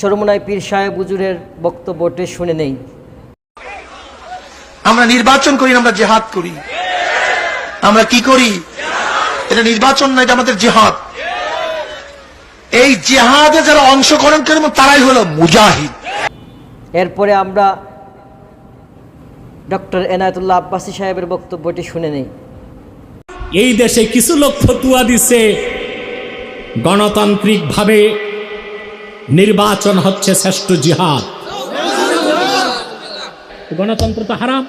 চরমনায় পীর সাহেব হুজুরের বক্তব্যটি শুনে নেই। আমরা নির্বাচন করি আমরা জেহাদ করি। আমরা কি করি? এটা নির্বাচন না এটা আমাদের জেহাদ। এই জেহাদে যারা অংশগ্রহণ করে তারাই হলো মুজাহিদ। এরপরে আমরা ডক্টর এনায়তুল্লাহ আব্বাসী সাহেবের বক্তব্যটি শুনে নেই। এই দেশে কিছু লোক ফতুয়া দিচ্ছে গণতান্ত্রিকভাবে। নির্বাচন হচ্ছে শ্রেষ্ঠ জিহাদ। গণতন্ত্র তো হারাম।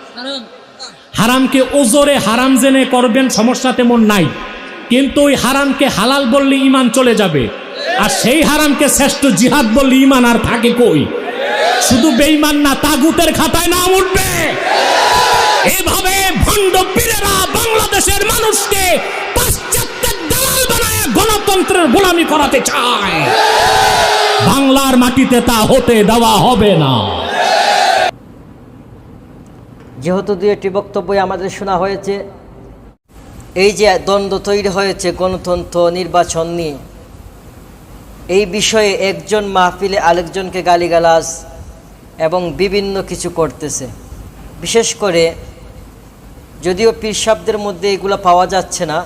হারামকে ওজোরে হারাম জেনে করবেন, সমস্যা তেমন নাই। কিন্তু ওই হারামকে হালাল বললে ইমান চলে যাবে। আর সেই হারামকে শ্রেষ্ঠ জিহাদ বললে ইমান আর থাকে কই? শুধু বেইমান না, তাগুতের খাতায় নাম উঠবে। এভাবে ভণ্ড পীরেরা বাংলাদেশের মানুষকে বানায় গণতন্ত্রের গোলামি করাতে চায়। বাংলার মাটিতে তা হতে দেওয়া হবে না। যেহেতু দু একটি বক্তব্যই আমাদের শোনা হয়েছে, এই যে দ্বন্দ্ব তৈরি হয়েছে গণতন্ত্র নির্বাচন নিয়ে, এই বিষয়ে একজন মাহফিলে আরেকজনকে গালিগালাজ এবং বিভিন্ন কিছু করতেছে। বিশেষ করে যদিও পীরসাবদের মধ্যে এগুলো পাওয়া যাচ্ছে না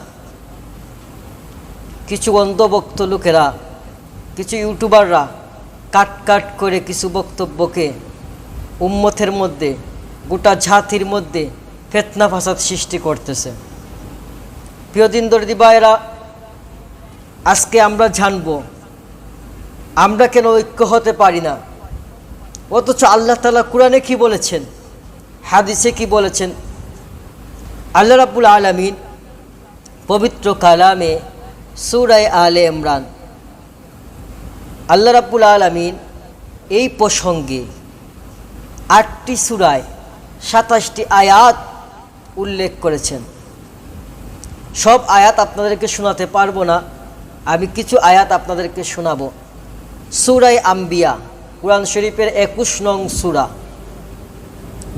কিছু অন্ধভক্ত লোকেরা, কিছু ইউটিউবাররা কাট কাট করে কিছু বক্তব্যকে উম্মতের মধ্যে, গোটা জাতির মধ্যে ফেতনা ফাসাদ সৃষ্টি করতেছে। প্রিয় দিন দর্দি ভাইয়েরা, আজকে আমরা জানব, আমরা কেন ঐক্য হতে পারি না? অথচ আল্লাহ তালা কোরআনে কি বলেছেন? হাদিসে কি বলেছেন? আল্লাহ রাবুল আলমিন পবিত্র কালামে সুরায় আলে ইমরান। আল্লাহ রাবুল আলমিন এই প্রসঙ্গে আটটি সুরায়, সাতাশটি আয়াত উল্লেখ করেছেন। সব আয়াত আপনাদেরকে শোনাতে পারব না, আমি কিছু আয়াত আপনাদেরকে শোনাবো। সুরাই আম্বিয়া, কোরআন শরীফের একুশ নং সুরা।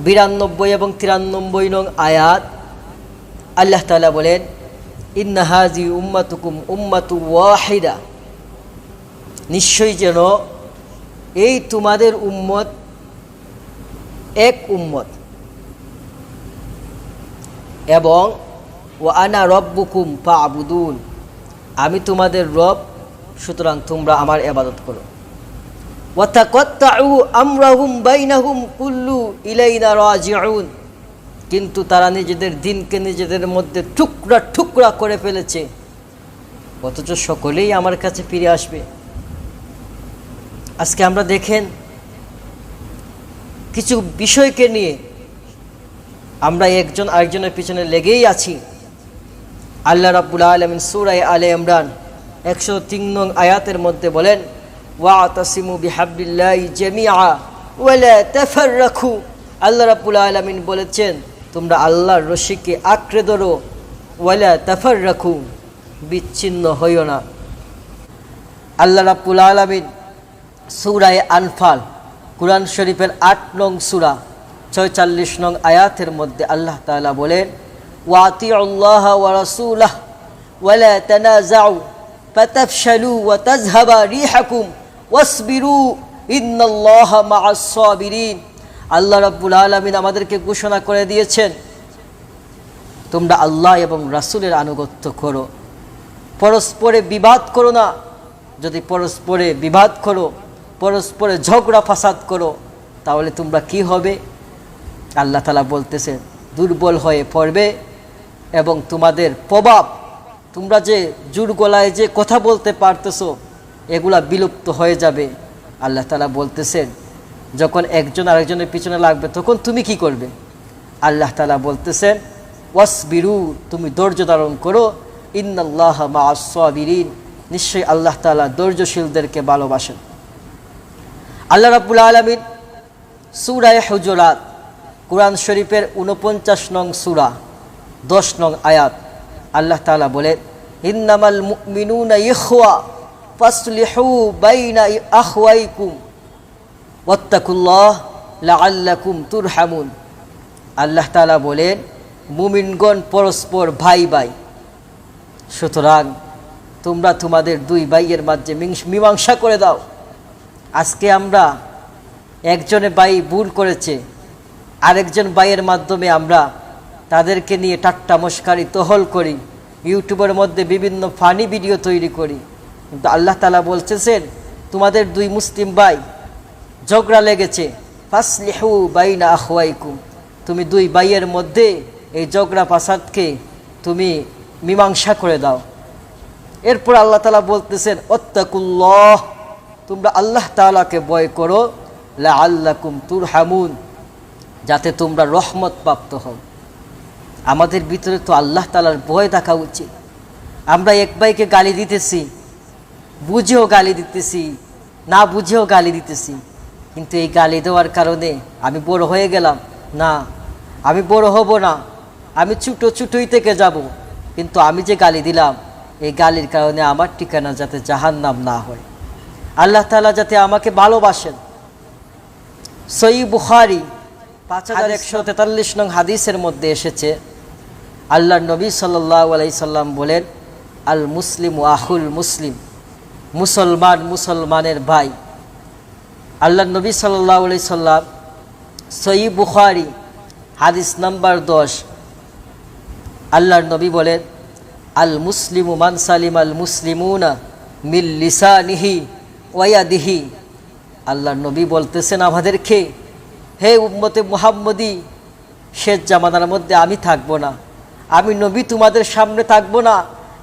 বিরানব্বই এবং তিরানব্বই নং আয়াত আল্লাহ তালা বলেন ইন্নাহাজি উম্মাতুকুম উম্মাতু ওয়াহিদা। নিশ্চয়ই যেন এই তোমাদের উম্মত এক উম্মত। এবং ও আনা রব্বুকুম পা আবুদুন আমি তোমাদের রব, সুতরাং তোমরা আমার এবাদত করো। ওয়াতাকাত্তাউ আমরাহুম বাইনাহুম কুল্লু ইলাইনা রাজিউন। কিন্তু তারা নিজেদের দিনকে নিজেদের মধ্যে টুকরা টুকরা করে ফেলেছে। অথচ সকলেই আমার কাছে ফিরে আসবে। আজকে আমরা দেখেন, কিছু বিষয়কে নিয়ে আমরা একজন আরেকজনের পিছনে লেগেই আছি। আল্লাহ রাব্বুল আলমিন সুরাই আলে ইমরান একশো তিন নং আয়াতের মধ্যে বলেন ওয়া তাসিমু বিহাবিল্লাহ জেমিয়া ওয়ালা তাফাররাখু আল্লাহ রাব্বুল আলমিন বলেছেন তোমরা আল্লাহর রশিকে আঁকড়ে ধরো। ওয়ালা তাফাররাখু বিচ্ছিন্ন হইও না। আল্লাহ রাব্বুল আলমিন সুরায় আনফাল, কুরআন শরীফের আট নং সুরা, ছয়চল্লিশ নং আয়াতের মধ্যে আল্লাহ তালা বলেন ওয়াতি আল্লাহ ওয়া রাসূলাহ ওয়ালা তানাজাউ ফাতাফশালু ওয়া তাযহাবা রিহাকুম, ওয়াসবিরু ইন্নাল্লাহা মাআস সাবিরিন। আল্লাহ রাব্বুল আলামিন আমাদেরকে ঘোষণা করে দিয়েছেন, তোমরা আল্লাহ এবং রাসূলের আনুগত্য করো। পরস্পরে বিবাদ করো না। যদি পরস্পরে বিবাদ করো, পরস্পরে ঝগড়া ফাসাদ করো, তাহলে তোমরা কি হবে? আল্লাহ তালা বলতেছেন, দুর্বল হয়ে পড়বে এবং তোমাদের প্রভাব, তোমরা যে জুর গলায় যে কথা বলতে পারতেছো, এগুলা বিলুপ্ত হয়ে যাবে। আল্লাহ তালা বলতেছেন যখন একজন আরেকজনের পিছনে লাগবে, তখন তুমি কি করবে? আল্লাহ তালা বলতেছেন, ওয়াসবিরু, তুমি ধৈর্য ধারণ করো। ইন্নাল্লাহ মা আসবিরিন নিশ্চয়ই আল্লাহ তালা ধৈর্যশীলদেরকে ভালোবাসেন। আল্লাহ রাবুল আলমিন সুরায় হুজরাত, কোরআন শরীফের উনপঞ্চাশ নং সুরা, দশ নং আয়াত, আল্লাহ তালা বলেন, ইন্নামাল মিনুনা ইখওয়া ফাসলিহু বাইনা আখওয়াইকুম। ওয়াত্তাকুল্লাহ লাআল্লাকুম তুরহামুন। আল্লাহ তালা বলেন, মুমিনগণ পরস্পর ভাই ভাই। সুতরাং তোমরা তোমাদের দুই ভাইয়ের মাঝে মিংস- মীমাংসা করে দাও। আজকে আমরা একজনে বাই ভুল করেছে, আরেকজন বাইয়ের মাধ্যমে আমরা তাদেরকে নিয়ে টাট্টা মস্কারি তহল করি, ইউটিউবের মধ্যে বিভিন্ন ফানি ভিডিও তৈরি করি। কিন্তু আল্লাহ তালা বলতেছেন, তোমাদের দুই মুসলিম ভাই ঝগড়া লেগেছে। ফাসলিহু বাইনা আহওয়াইকুম তুমি দুই ভাইয়ের মধ্যে এই ঝগড়া ফাসাদকে তুমি মীমাংসা করে দাও। এরপর আল্লাহ তালা বলতেছেন, অত্তাকুল্লাহ, তোমরা আল্লাহ তালাকে ভয় করো লা আল্লাকুম তুর হামুন যাতে তোমরা রহমত প্রাপ্ত হও। আমাদের ভিতরে তো আল্লাহ তালার ভয় থাকা উচিত। আমরা এক ভাইকে গালি দিতেছি, বুঝেও গালি দিতেছি, না বুঝেও গালি দিতেছি। কিন্তু এই গালি দেওয়ার কারণে আমি বড় হয়ে গেলাম। না, আমি বড় হব না। আমি ছুটো ছুটোই থেকে যাব। কিন্তু আমি যে গালি দিলাম, এই গালির কারণে আমার ঠিকানা যাতে জাহান নাম না হয়। আল্লাহ তালা যাতে আমাকে ভালোবাসেন। সই বুখারি পাঁচ হাজার একশো তেতাল্লিশ নং হাদিসের মধ্যে এসেছে আল্লাহ নবী সাল্লাহ আলাইসাল্লাম বলেন আল মুসলিম আহুল মুসলিম, মুসলমান মুসলমানের ভাই। আল্লাহ নবী সাল্লাহ আলাই সাল্লাম সই বুখারি, হাদিস নাম্বার দশ। আল্লাহর নবী বলেন, আল মুসলিমু মান সালিম আল মুসলিমুনা মিল লিসানিহি ওয়াদিহি আল্লাহর নবী বলতেছেন, আমাদেরকে, হে উম্মতে মুহাম্মদি, শেষ জামানার মধ্যে আমি থাকব না। আমি নবী তোমাদের সামনে থাকব না,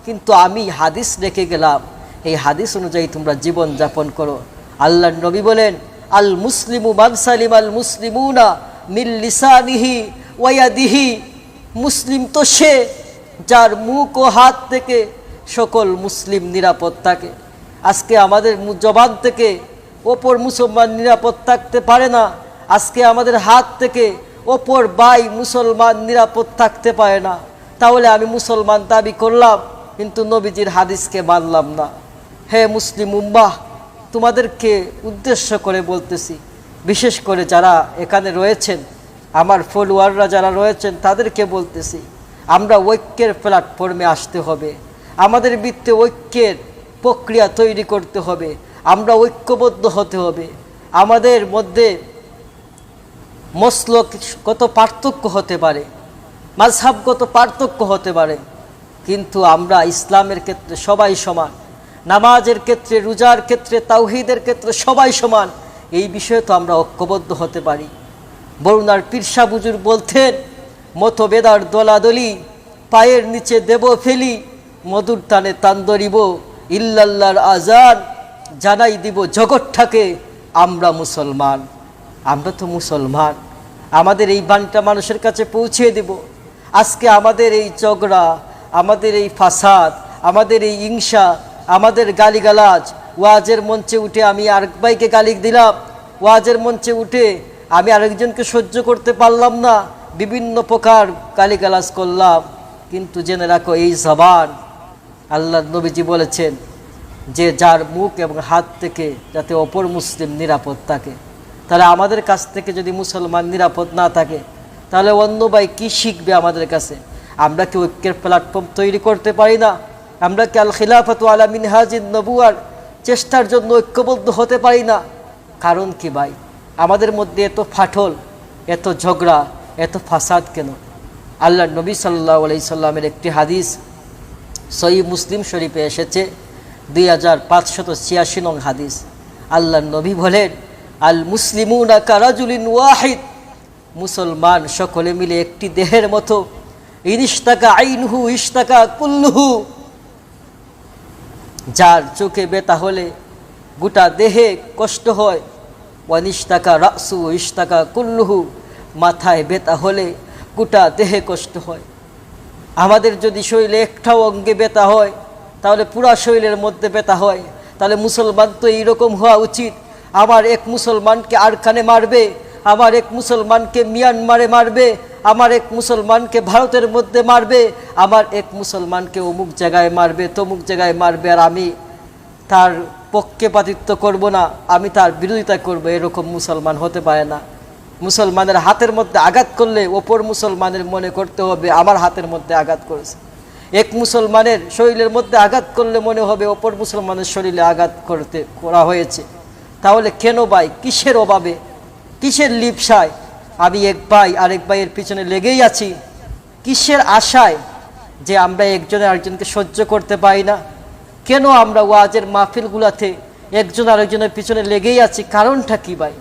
কিন্তু আমি হাদিস রেখে গেলাম। এই হাদিস অনুযায়ী তোমরা জীবন যাপন করো। আল্লাহর নবী বলেন, আল মুসলিমু মান সালিম আল মুসলিমুনা মিল লিসানিহি ওয়াদিহি মুসলিম তো সে যার মুখ ও হাত থেকে সকল মুসলিম নিরাপদ থাকে। আজকে আমাদের জবান থেকে ওপর মুসলমান নিরাপদ থাকতে পারে না। আজকে আমাদের হাত থেকে ওপর বাই মুসলমান নিরাপদ থাকতে পারে না। তাহলে আমি মুসলমান দাবি করলাম, কিন্তু নবীজির হাদিসকে মানলাম না। হে মুসলিম উম্বাহ তোমাদেরকে উদ্দেশ্য করে বলতেছি, বিশেষ করে যারা এখানে রয়েছেন, আমার ফলোয়াররা যারা রয়েছেন, তাদেরকে বলতেছি, আমরা ঐক্যের প্ল্যাটফর্মে আসতে হবে। আমাদের বৃত্তে ঐক্যের প্রক্রিয়া তৈরি করতে হবে। আমরা ঐক্যবদ্ধ হতে হবে। আমাদের মধ্যে মসলক কত পার্থক্য হতে পারে মাঝহাবগত পার্থক্য হতে পারে, কিন্তু আমরা ইসলামের ক্ষেত্রে সবাই সমান। নামাজের ক্ষেত্রে, রোজার ক্ষেত্রে, তাওহিদের ক্ষেত্রে সবাই সমান। এই বিষয়ে তো আমরা ঐক্যবদ্ধ হতে পারি। বরুণার পীরসা বুজুর বলতেন মতবেদার দলাদলি, পায়ের নিচে দেব ফেলি, মধুর টানে তান ধরিব, ইল্লাল্লাহর আজান জানাই দিব জগৎটাকে, আমরা মুসলমান। আমরা তো মুসলমান। আমাদের এই বাণীটা মানুষের কাছে পৌঁছে দেব। আজকে আমাদের এই ঝগড়া, আমাদের এই ফাসাদ, আমাদের এই হিংসা আমাদের গালিগালাজ। ওয়াজের মঞ্চে উঠে আমি আরেক ভাইকে গালি দিলাম। ওয়াজের মঞ্চে উঠে আমি আরেকজনকে সহ্য করতে পারলাম না। বিভিন্ন প্রকার গালিগালাজ করলাম। কিন্তু জেনে রাখো, এই জবান আল্লাহ নবীজি বলেছেন যে যার মুখ এবং হাত থেকে যাতে অপর মুসলিম নিরাপদ থাকে। তাহলে আমাদের কাছ থেকে যদি মুসলমান নিরাপদ না থাকে, তাহলে অন্য ভাই কী শিখবে আমাদের কাছে? আমরা কি ঐক্যের প্ল্যাটফর্ম তৈরি করতে পারি না? আমরা কি আল খিলাফত আলা মিনহাজিন নবুয়ার চেষ্টার জন্য ঐক্যবদ্ধ হতে পারি না? কারণ কি ভাই? আমাদের মধ্যে এত ফাটল, এত ঝগড়া, এত ফাসাদ কেন? আল্লাহ নবী আলাই সাল্লামের একটি হাদিস সই মুসলিম শরীফে এসেছে, দুই হাজার পাঁচশত ছিয়াশি নং হাদিস। আল্লাহ নবী বলেন আল মুসলিমুনা কারাজুলিন ওয়াহিদ। মুসলমান সকলে মিলে একটি দেহের মতো ইনিস্তাকা আইনহু ইস্তাকা কুল্লুহু। যার চোখে বেতা হলে গোটা দেহে কষ্ট হয়। ওয়ানিস্তাকা রাসু ইস্তাকা কুল্লুহু, মাথায় বেতা হলে গোটা দেহে কষ্ট হয়। আমাদের যদি শরীরে একটাও অঙ্গে ব্যথা হয়, তাহলে পুরা শরীরের মধ্যে ব্যথা হয়। তাহলে মুসলমান তো এইরকম হওয়া উচিত। আমার এক মুসলমানকে আরখানে মারবে, আমার এক মুসলমানকে মিয়ানমারে মারবে আমার এক মুসলমানকে ভারতের মধ্যে মারবে, আমার এক মুসলমানকে অমুক জায়গায় মারবে, তমুক জায়গায় মারবে, আর আমি তার পক্ষপাতিত্ব করব না, আমি তার বিরোধিতা করব, এরকম মুসলমান হতে পারে না। মুসলমানের হাতের মধ্যে আঘাত করলে ওপর মুসলমানের মনে করতে হবে, আমার হাতের মধ্যে আঘাত করেছে। এক মুসলমানের শরীরের মধ্যে আঘাত করলে মনে হবে অপর মুসলমানের শরীরে আঘাত করতে, করা হয়েছে। তাহলে কেন ভাই? কিসের অভাবে? কিসের লিপসায়? আমি এক ভাই, আরেক ভাইয়ের পিছনে লেগেই আছি। কিসের আশায় যে আমরা একজনে আরেকজনকে সহ্য করতে পারি না? কেন আমরা ওয়াজের মাহফিলগুলাতে একজন আরেকজনের পিছনে লেগেই আছি? কারণটা কি ভাই?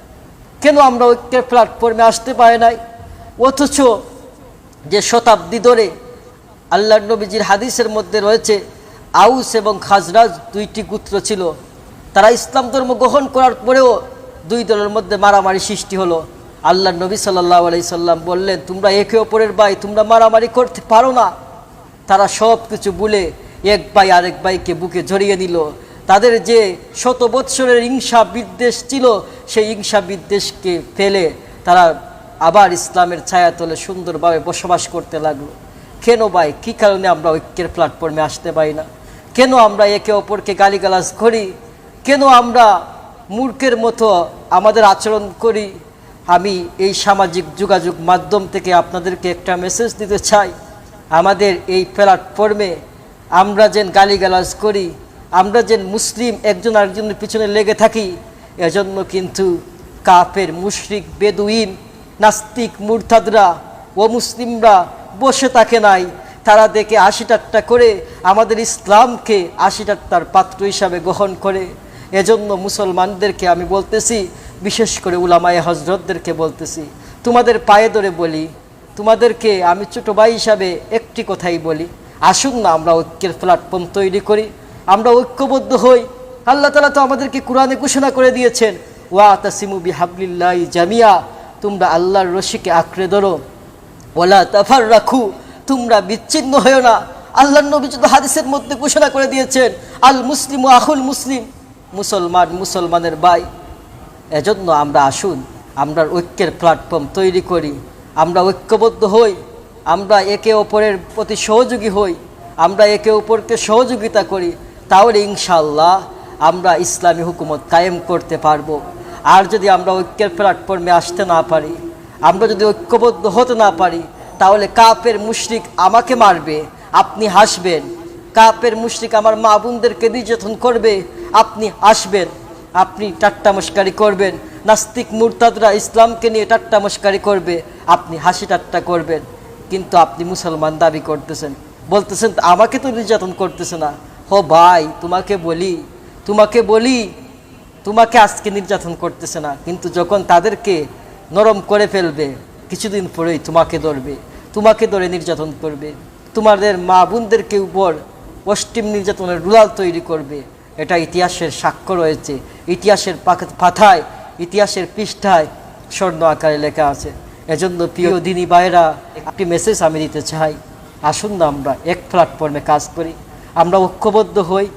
কেন আমরা ঐক্যের প্ল্যাটফর্মে আসতে পারি নাই? অথচ যে শতাব্দী ধরে আল্লাহ নবীজির হাদিসের মধ্যে রয়েছে, আউস এবং খাজরাজ দুইটি গোত্র ছিল। তারা ইসলাম ধর্ম গ্রহণ করার পরেও দুই দলের মধ্যে মারামারি সৃষ্টি হলো। আল্লাহ নবী সাল্লাহ আলাই সাল্লাম বললেন, তোমরা একে অপরের ভাই, তোমরা মারামারি করতে পারো না। তারা সব কিছু বলে এক ভাই আরেক ভাইকে বুকে জড়িয়ে নিল। তাদের যে শত বৎসরের হিংসা বিদ্বেষ ছিল, সেই হিংসা বিদ্বেষকে ফেলে তারা আবার ইসলামের ছায়া ছায়াতলে সুন্দরভাবে বসবাস করতে লাগল। কেন ভাই? কী কারণে আমরা ঐক্যের প্ল্যাটফর্মে আসতে পারি না? কেন আমরা একে অপরকে গালিগালাজ করি? কেন আমরা মূর্খের মতো আমাদের আচরণ করি? আমি এই সামাজিক যোগাযোগ মাধ্যম থেকে আপনাদেরকে একটা মেসেজ দিতে চাই। আমাদের এই প্ল্যাটফর্মে আমরা যেন গালিগালাজ করি, আমরা যেন মুসলিম একজন আরেকজনের পিছনে লেগে থাকি, এজন্য কিন্তু কাফের, মুশরিক, বেদুইন, নাস্তিক, মুরতাদরা ও মুসলিমরা বসে থাকে নাই। তারা দেখে আশি টাট্টা করে, আমাদের ইসলামকে আশি টাট্টার পাত্র হিসাবে গ্রহণ করে। এজন্য মুসলমানদেরকে আমি বলতেছি বিশেষ করে উলামায়ে হজরতদেরকে বলতেছি, তোমাদের পায়ে ধরে বলি, তোমাদেরকে আমি ছোট ভাই হিসাবে একটি কথাই বলি, আসুন না আমরা ঐক্যের প্ল্যাটফর্ম তৈরি করি, আমরা ঐক্যবদ্ধ হই। আল্লাহ তালা তো আমাদেরকে কোরআনে ঘোষণা করে দিয়েছেন, ওয়া তাসিমু বিহাবলিল্লাহ জামিয়া, তোমরা আল্লাহর রশিকে আঁকড়ে ধরো। ওলা তাফার রাখু তোমরা বিচ্ছিন্ন হয়েও না। আল্লাহ নবী যত হাদিসের মধ্যে ঘোষণা করে দিয়েছেন, আল মুসলিম আহুল মুসলিম, মুসলমান মুসলমানের ভাই। এজন্য আমরা আসুন, আমরা ঐক্যের প্ল্যাটফর্ম তৈরি করি, আমরা ঐক্যবদ্ধ হই, আমরা একে অপরের প্রতি সহযোগী হই, আমরা একে অপরকে সহযোগিতা করি, তাহলে ইনশাল্লাহ আমরা ইসলামী হুকুমত কায়েম করতে পারব। আর যদি আমরা ঐক্যের প্ল্যাটফর্মে আসতে না পারি, আমরা যদি ঐক্যবদ্ধ হতে না পারি, তাহলে কাপের মুশরিক আমাকে মারবে, আপনি হাসবেন। কাপের মুশরিক আমার মা বোনদেরকে নির্যাতন করবে, আপনি আসবেন আপনি টাট্টা মস্কারি করবেন। নাস্তিক মুরতাদরা ইসলামকে নিয়ে টাট্টা মস্কারি করবে, আপনি হাসি টাট্টা করবেন। কিন্তু আপনি মুসলমান দাবি করতেছেন। বলতেছেন আমাকে তো নির্যাতন করতেছে না। হো ভাই, তোমাকে বলি তোমাকে বলি, তোমাকে আজকে নির্যাতন করতেছে না। কিন্তু যখন তাদেরকে নরম করে ফেলবে, কিছুদিন পরেই তোমাকে ধরবে, তোমাকে ধরে নির্যাতন করবে। তোমাদের মা বোনদেরকে উপর পশ্চিম নির্যাতনের রুলাল তৈরি করবে। এটা ইতিহাসের সাক্ষ্য রয়েছে। ইতিহাসের পাথায় ইতিহাসের পৃষ্ঠায় স্বর্ণ আকারে লেখা আছে। এজন্য প্রিয় দিনী ভাইয়েরা, একটি মেসেজ আমি দিতে চাই। আসুন না আমরা এক প্ল্যাটফর্মে কাজ করি। আমরা ঐক্যবদ্ধ হই।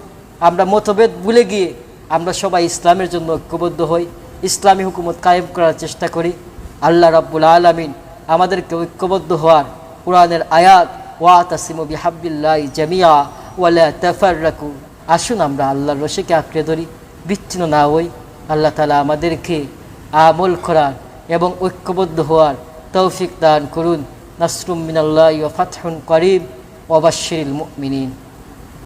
আমরা মতভেদ ভুলে গিয়ে আমরা সবাই ইসলামের জন্য ঐক্যবদ্ধ হই। ইসলামী হুকুমত কায়েম করার চেষ্টা করি। আল্লাহ রাব্বুল আলামিন আমাদেরকে ঐক্যবদ্ধ হওয়ার কোরআনের আয়াত, ওয়া তাসিমু বিহাব্বিল্লাহ জামিয়া ওয়ালা তাফাররাকু। আসুন আমরা আল্লাহর রসিকে আঁকড়ে ধরি, বিচ্ছিন্ন না হই। আল্লাহ তালা আমাদেরকে আমল করার এবং ঐক্যবদ্ধ হওয়ার তৌফিক দান করুন। নাসরুম মিনাল্লাহ ফাতহুন করিম। ওবাশিরিল মুমিনিন।